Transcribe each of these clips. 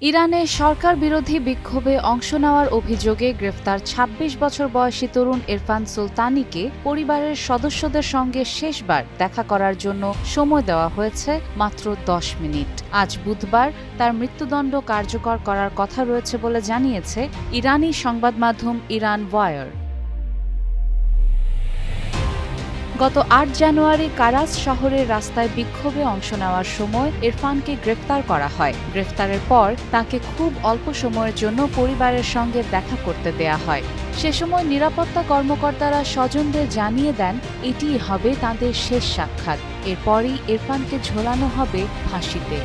ইরানে সরকার বিরোধী বিক্ষোভে অংশ নেওয়ার অভিযোগে গ্রেফতার ২৬ বছর বয়সী তরুণ ইরফান সুলতানিকে পরিবারের সদস্যদের সঙ্গে শেষবার দেখা করার জন্য সময় দেওয়া হয়েছে মাত্র ১০ মিনিট। আজ বুধবার তার মৃত্যুদণ্ড কার্যকর করার কথা রয়েছে বলে জানিয়েছে ইরানি সংবাদ মাধ্যম ইরান ওয়ার। গত আট জানুয়ারি কারাস শহরের রাস্তায় বিক্ষোভে অংশ নেওয়ার সময় ইরফানকে গ্রেফতার করা হয়। গ্রেফতারের পর তাকে খুব অল্প সময়ের জন্য পরিবারের সঙ্গে দেখা করতে দেয়া হয়। সে সময় নিরাপত্তা কর্মকর্তারা স্বজনদের জানিয়ে দেন এটিই হবে তাদের শেষ সাক্ষাৎ। এরপরই ইরফানকে ঝোলানো হবে ফাঁসিতে।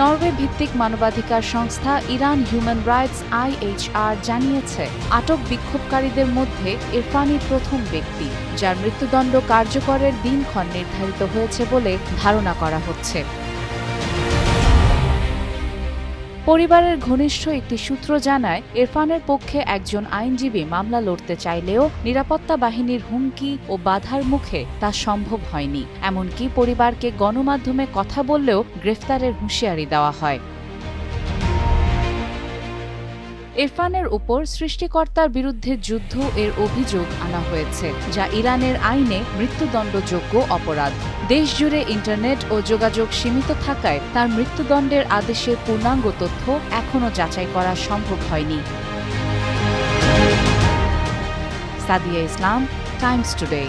নরওয়ে ভিত্তিক মানবাধিকার সংস্থা ইরান হিউম্যান রাইটস আইএইচআর জানিয়েছে, আটক বিক্ষোভকারীদের মধ্যে ইরফানই প্রথম ব্যক্তি, যার মৃত্যুদণ্ড কার্যকরের দিনক্ষণ নির্ধারিত হয়েছে বলে ধারণা করা হচ্ছে। পরিবারের ঘনিষ্ঠ একটি সূত্র জানায় এরফানের পক্ষে একজন আইনজীবী মামলা লড়তে চাইলেও নিরাপত্তা বাহিনীর হুমকি ও বাধার মুখে তা সম্ভব হয়নি। এমনকি পরিবারকে গণমাধ্যমে কথা বললেও গ্রেফতারের হুঁশিয়ারি দেওয়া হয়। ইরফানের উপর সৃষ্টিকর্তার বিরুদ্ধে যুদ্ধ এর অভিযোগ আনা হয়েছে, যা ইরানের আইনে মৃত্যুদণ্ডযোগ্য অপরাধ। দেশজুড়ে ইন্টারনেট ও যোগাযোগ সীমিত থাকায় তার মৃত্যুদণ্ডের আদেশের পূর্ণাঙ্গ তথ্য এখনও যাচাই করা সম্ভব হয়নি। Sadia Islam, Times Today.